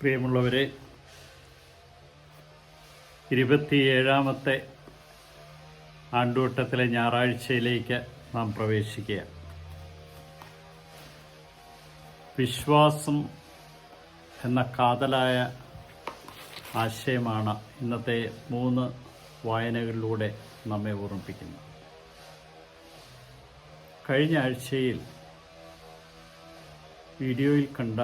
പ്രിയമുള്ളവരെ ഇരുപത്തിയേഴാമത്തെ ആണ്ടുവട്ടത്തിലെ ഞായറാഴ്ചയിലേക്ക് നാം പ്രവേശിക്കുക വിശ്വാസം എന്ന കാതലായ ആശയമാണ് ഇന്നത്തെ മൂന്ന് വായനകളിലൂടെ നമ്മെ ഓർമ്മിപ്പിക്കുന്നത്. കഴിഞ്ഞ ആഴ്ചയിൽ വീഡിയോയിൽ കണ്ട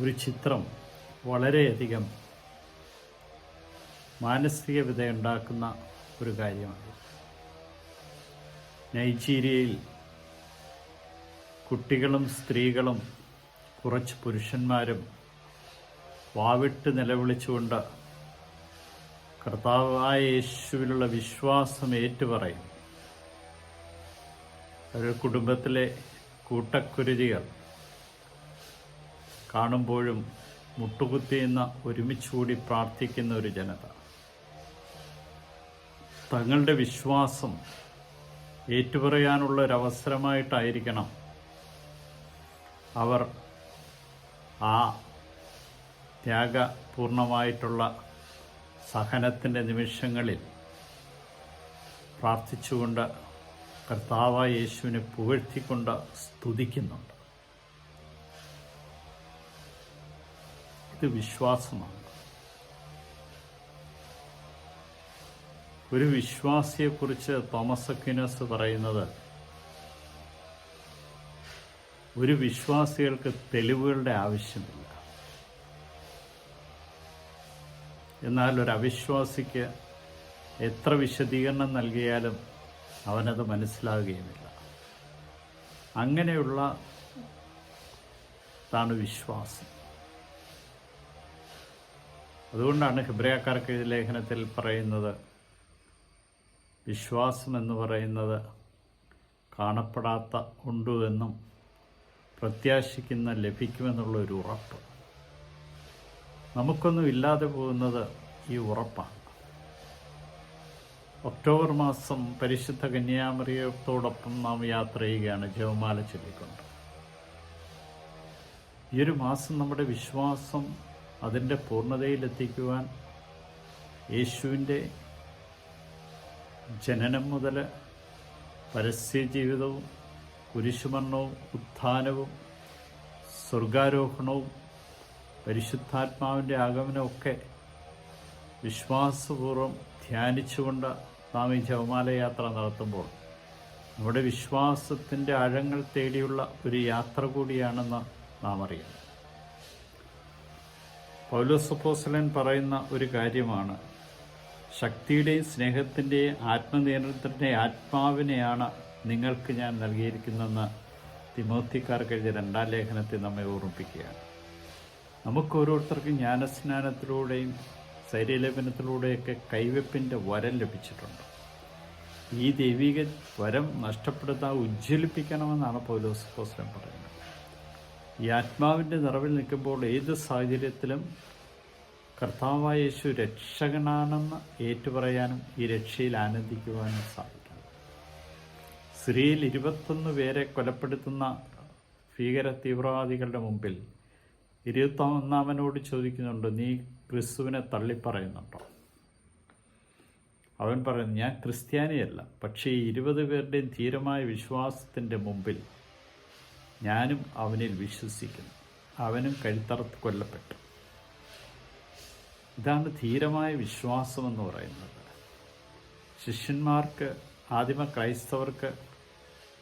ഒരു ചിത്രം വളരെയധികം മാനസിക വിധയുണ്ടാക്കുന്ന ഒരു കാര്യമാണ് നൈജീരിയയിൽ കുട്ടികളും സ്ത്രീകളും കുറച്ച് പുരുഷന്മാരും വാവിട്ട് നിലവിളിച്ചുകൊണ്ട് കർത്താവായ യേശുവിലുള്ള വിശ്വാസം ഏറ്റുപറയും ഒരു കുടുംബത്തിലെ കൂട്ടക്കുരുതികൾ കാണുമ്പോഴും മുട്ടുകുത്തിയുന്ന ഒരുമിച്ചുകൂടി പ്രാർത്ഥിക്കുന്ന ഒരു ജനത. തങ്ങളുടെ വിശ്വാസം ഏറ്റുപറയാനുള്ള ഒരവസരമായിട്ടായിരിക്കണം അവർ ആ ത്യാഗപൂർണമായിട്ടുള്ള സഹനത്തിന്റെ നിമിഷങ്ങളിൽ പ്രാർത്ഥിച്ചുകൊണ്ട് കർത്താവായ യേശുവിനെ പുകഴ്ത്തിക്കൊണ്ട് സ്തുതിക്കുന്നുണ്ട്. ഇത് വിശ്വാസമാണ്. ഒരു വിശ്വാസിയെക്കുറിച്ച് തോമസ് അക്വിനസ് പറയുന്നത് ഒരു വിശ്വാസികൾക്ക് തെളിവുകളുടെ ആവശ്യമില്ല. എന്നാൽ ഒരു അവിശ്വാസിക്ക് എത്ര വിശദീകരണം നൽകിയാലും അവനത് മനസ്സിലാകുകയുമില്ല. അങ്ങനെയുള്ള താണ് വിശ്വാസം. അതുകൊണ്ടാണ് ഹിബ്രയാക്കാർക്ക് ലേഖനത്തിൽ പറയുന്നത് വിശ്വാസം എന്ന് പറയുന്നത് കാണപ്പെടാത്ത ഉണ്ടു എന്നും പ്രത്യാശിക്കുന്ന ലഭിക്കുമെന്നുള്ള ഒരു ഉറപ്പ്. നമുക്കൊന്നും ഇല്ലാതെ പോകുന്നത് ഈ ഉറപ്പാണ്. ഒക്ടോബർ മാസം പരിശുദ്ധ കന്യാമറിയത്തോടൊപ്പം നാം യാത്ര ചെയ്യുകയാണ് ജവമാല ചൊല്ലിക്കൊണ്ട്. ഈ ഒരു മാസം നമ്മുടെ വിശ്വാസം അതിന്റെ പൂർണതയിലെത്തിക്കുവാൻ യേശുവിന്റെ ജനനം മുതൽ പരസ്യ ജീവിതവും കുരിശുമരണവും ഉത്ഥാനവും സ്വർഗാരോഹണവും പരിശുദ്ധാത്മാവിന്റെ ആഗമനമൊക്കെ വിശ്വാസപൂർവം ധ്യാനിച്ചുകൊണ്ട് നാം ഈ ജപമാല യാത്ര നടത്തുമ്പോൾ നമ്മുടെ വിശ്വാസത്തിന്റെ ആഴങ്ങൾ തേടിയുള്ള ഒരു യാത്ര കൂടിയാണെന്ന് നാം അറിയണം. പൗലോസപ്പോസലൻ പറയുന്ന ഒരു കാര്യമാണ്. ശക്തിയുടെയും സ്നേഹത്തിന്റെയും ആത്മനിയന്ത്രണത്തിന്റെ ആത്മാവിനെയാണ് നിങ്ങൾക്ക് ഞാൻ നൽകിയിരിക്കുന്നതെന്ന് തിമോത്തിക്കാർക്ക് എഴുതിയ രണ്ടാം ലേഖനത്തിൽ നമ്മെ ഓർമ്മിപ്പിക്കുകയാണ്. നമുക്ക് ഓരോരുത്തർക്കും ജ്ഞാനസ്നാനത്തിലൂടെയും ശരീരലേപനത്തിലൂടെയൊക്കെ കൈവെപ്പിന്റെ വരം ലഭിച്ചിട്ടുണ്ട്. ഈ ദൈവിക വരം നഷ്ടപ്പെടുത്താൻ ഉജ്ജ്വലിപ്പിക്കണമെന്നാണ് പൗലോസ് പോസ്ലൻ പറയുന്നത്. ഈ ആത്മാവിന്റെ നിറവിൽ നിൽക്കുമ്പോൾ ഏത് സാഹചര്യത്തിലും കർത്താവായ യേശു രക്ഷകനാണെന്ന് ഏറ്റുപറയാനും ഈ രക്ഷയിൽ ആനന്ദിക്കുവാനും സാധിക്കണം. സിറിയയിൽ ഇരുപത്തൊന്ന് പേരെ കൊലപ്പെടുത്തുന്ന ഭീകര തീവ്രവാദികളുടെ മുമ്പിൽ ഇരുപത്തൊന്നാമനോട് ചോദിക്കുന്നുണ്ട് നീ ക്രിസ്തുവിനെ തള്ളിപ്പറയുന്നുണ്ടോ? അവൻ പറയുന്നു ഞാൻ ക്രിസ്ത്യാനിയല്ല പക്ഷേ ഇരുപത് പേരുടെയും ധീരമായ വിശ്വാസത്തിന്റെ മുമ്പിൽ ഞാനും അവനിൽ വിശ്വസിക്കുന്നു. അവനും കഴുത്തറത്ത് കൊല്ലപ്പെട്ടു. ഇതാണ് ധീരമായ വിശ്വാസമെന്ന് പറയുന്നത്. ശിഷ്യന്മാർക്ക് ആദിമ ക്രൈസ്തവർക്ക്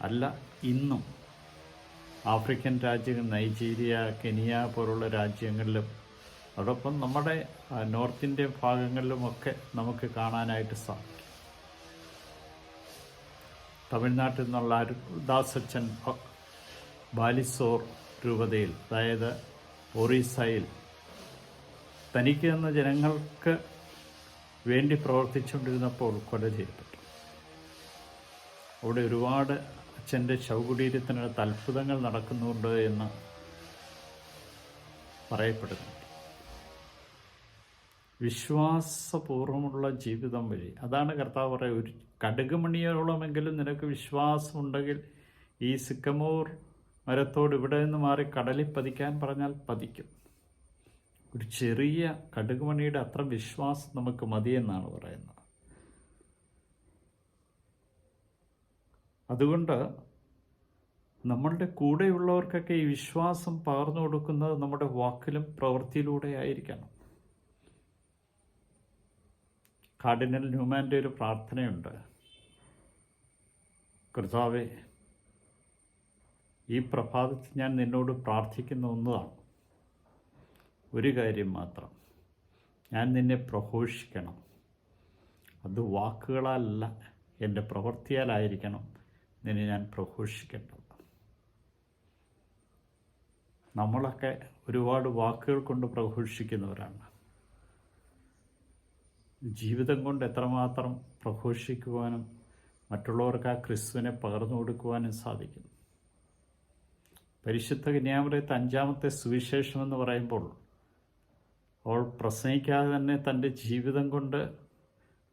അല്ല ഇന്നും ആഫ്രിക്കൻ രാജ്യങ്ങൾ നൈജീരിയ കെനിയ പോലുള്ള രാജ്യങ്ങളിലും അതോടൊപ്പം നമ്മുടെ നോർത്ത് ഇന്ത്യൻ ഭാഗങ്ങളിലുമൊക്കെ നമുക്ക് കാണാനായിട്ട് സാധിക്കും. തമിഴ്നാട്ടിൽ നിന്നുള്ള അരുദാസച്ചൻ ബാലിസോർ രൂപതയിൽ അതായത് ഒറീസയിൽ തനിക്ക് എന്ന ജനങ്ങൾക്ക് വേണ്ടി പ്രവർത്തിച്ചുകൊണ്ടിരുന്നപ്പോൾ കൊല ചെയ്യപ്പെട്ടു. അവിടെ ഒരുപാട് അച്ഛന്റെ ശവകുടീരത്തിനടുത്ത് അത്ഭുതങ്ങൾ നടക്കുന്നുണ്ട് എന്ന് പറയപ്പെടുന്നു. വിശ്വാസപൂർവമുള്ള ജീവിതം വഴി. അതാണ് കർത്താവ് പറയുക ഒരു കടുകുമണിയോളമെങ്കിലും നിനക്ക് വിശ്വാസമുണ്ടെങ്കിൽ ഈ സിക്കമൂർ മരത്തോട് ഇവിടെ നിന്ന് മാറി കടലിൽ പതിക്കാൻ പറഞ്ഞാൽ പതിക്കും. ഒരു ചെറിയ കടുകുമണിയുടെ അത്ര വിശ്വാസം നമുക്ക് മതിയെന്നാണ് പറയുന്നത്. അതുകൊണ്ട് നമ്മളുടെ കൂടെയുള്ളവർക്കൊക്കെ ഈ വിശ്വാസം പകർന്നു കൊടുക്കുന്നത് നമ്മുടെ വാക്കിലും പ്രവൃത്തിയിലൂടെ ആയിരിക്കണം. കാർഡിനൽ ന്യൂമാന്റെ ഒരു പ്രാർത്ഥനയുണ്ട്. കർത്താവെ ഈ പ്രഭാതത്തിൽ ഞാൻ നിന്നോട് പ്രാർത്ഥിക്കുന്ന ഒന്നതാണ്. ഒരു കാര്യം മാത്രം. ഞാൻ നിന്നെ പ്രഘോഷിക്കണം. അത് വാക്കുകളല്ല. എന്റെ പ്രവൃത്തിയാലായിരിക്കണം നിന്നെ ഞാൻ പ്രഘോഷിക്കേണ്ടത്. നമ്മളൊക്കെ ഒരുപാട് വാക്കുകൾ കൊണ്ട് പ്രഘോഷിക്കുന്നവരാണ്. ജീവിതം കൊണ്ട് എത്രമാത്രം പ്രഘോഷിക്കുവാനും മറ്റുള്ളവർക്ക് ആ ക്രിസ്തുവിനെ പകർന്നു കൊടുക്കുവാനും സാധിക്കും പരിശുദ്ധ കന്യാമരയത്ത് അഞ്ചാമത്തെ സുവിശേഷം എന്ന് പറയുമ്പോൾ അവൾ പ്രസംഗിക്കാതെ തന്നെ തന്റെ ജീവിതം കൊണ്ട്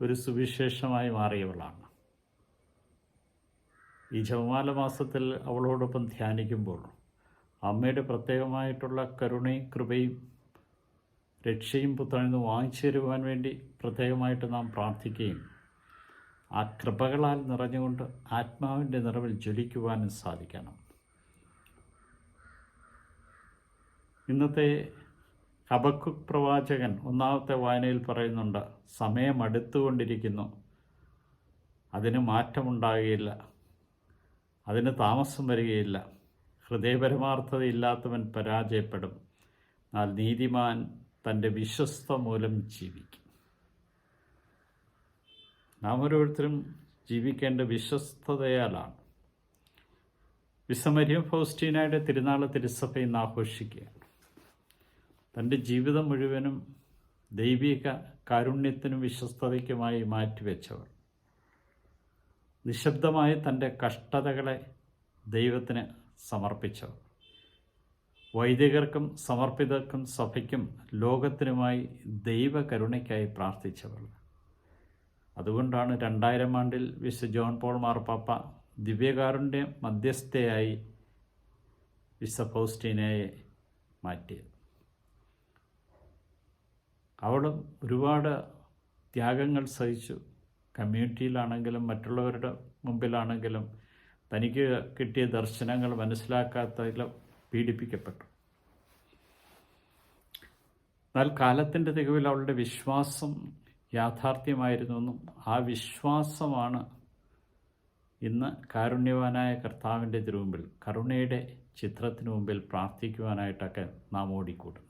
ഒരു സുവിശേഷമായി മാറിയവളാണ്. ഈ ജപമാല മാസത്തിൽ അവളോടൊപ്പം ധ്യാനിക്കുമ്പോൾ അമ്മയുടെ പ്രത്യേകമായിട്ടുള്ള കരുണയും കൃപയും രക്ഷയും പുത്രനിൽ നിന്ന് വാങ്ങിച്ചു തരുവാൻ വേണ്ടി പ്രത്യേകമായിട്ട് നാം പ്രാർത്ഥിക്കുകയും ആ കൃപകളാൽ നിറഞ്ഞുകൊണ്ട് ആത്മാവിന്റെ നിറവിൽ ജ്വലിക്കുവാനും സാധിക്കണം. ഇന്നത്തെ അബക്കു പ്രവാചകൻ ഒന്നാമത്തെ വായനയിൽ പറയുന്നുണ്ട് സമയം അടുത്തുകൊണ്ടിരിക്കുന്നു. അതിന് മാറ്റമുണ്ടാകുകയില്ല. അതിന് താമസം വരികയില്ല. ഹൃദയപരമാർത്ഥതയില്ലാത്തവൻ പരാജയപ്പെടും. എന്നാൽ നീതിമാൻ തന്റെ വിശ്വസ്ത മൂലം ജീവിക്കും. നാം ഓരോരുത്തരും ജീവിക്കേണ്ട വിശ്വസ്തതയാലാണ്. വിസമരിയും ഫൗസ്റ്റീനായുടെ തിരുനാൾ തിരുസഭ ഇന്ന് ആഘോഷിക്കുകയാണ്. തന്റെ ജീവിതം മുഴുവനും ദൈവിക കാരുണ്യത്തിനും വിശ്വസ്തതയ്ക്കുമായി മാറ്റിവെച്ചവർ. നിശബ്ദമായി തന്റെ കഷ്ടതകളെ ദൈവത്തിന് സമർപ്പിച്ചവർ. വൈദികർക്കും സമർപ്പിതർക്കും സഭയ്ക്കും ലോകത്തിനുമായി ദൈവകരുണയ്ക്കായി പ്രാർത്ഥിച്ചവർ. അതുകൊണ്ടാണ് രണ്ടായിരം ആണ്ടിൽ വിശ്വ ജോൺ പോൾ മാർപ്പാപ്പ ദിവ്യകാരുണ്യ മധ്യസ്ഥയായി വിശ്വ ഫൗസ്റ്റീനയെ മാറ്റിയത്. അവളും ഒരുപാട് ത്യാഗങ്ങൾ സഹിച്ചു. കമ്മ്യൂണിറ്റിയിലാണെങ്കിലും മറ്റുള്ളവരുടെ മുമ്പിലാണെങ്കിലും തനിക്ക് കിട്ടിയ ദർശനങ്ങൾ മനസ്സിലാക്കാത്തതിൽ പീഡിപ്പിക്കപ്പെട്ടു. എന്നാൽ കാലത്തിന്റെ തികവിൽ അവളുടെ വിശ്വാസം യാഥാർത്ഥ്യമായിരുന്നെന്നും ആ വിശ്വാസമാണ് ഇന്ന് കാരുണ്യവാനായ കർത്താവിന്റെ തിരുമുമ്പിൽ കരുണയുടെ ചിത്രത്തിനു മുമ്പിൽ പ്രാർത്ഥിക്കുവാനായിട്ടൊക്കെ നാം ഓടിക്കൂടുന്നത്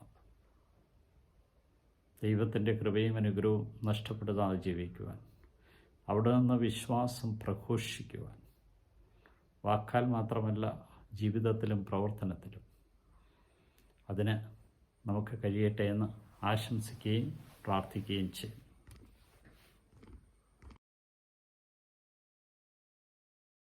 ദൈവത്തിന്റെ കൃപയും അനുഗ്രഹവും നഷ്ടപ്പെടുത്താതെ ജീവിക്കുവാൻ. അവിടെ നിന്ന് വിശ്വാസം പ്രഘോഷിക്കുവാൻ. വാക്കാൽ മാത്രമല്ല ജീവിതത്തിലും പ്രവർത്തനത്തിലും. അതിന് നമുക്ക് കഴിയട്ടെ എന്ന് ആശംസിക്കുകയും പ്രാർത്ഥിക്കുകയും ചെയ്യും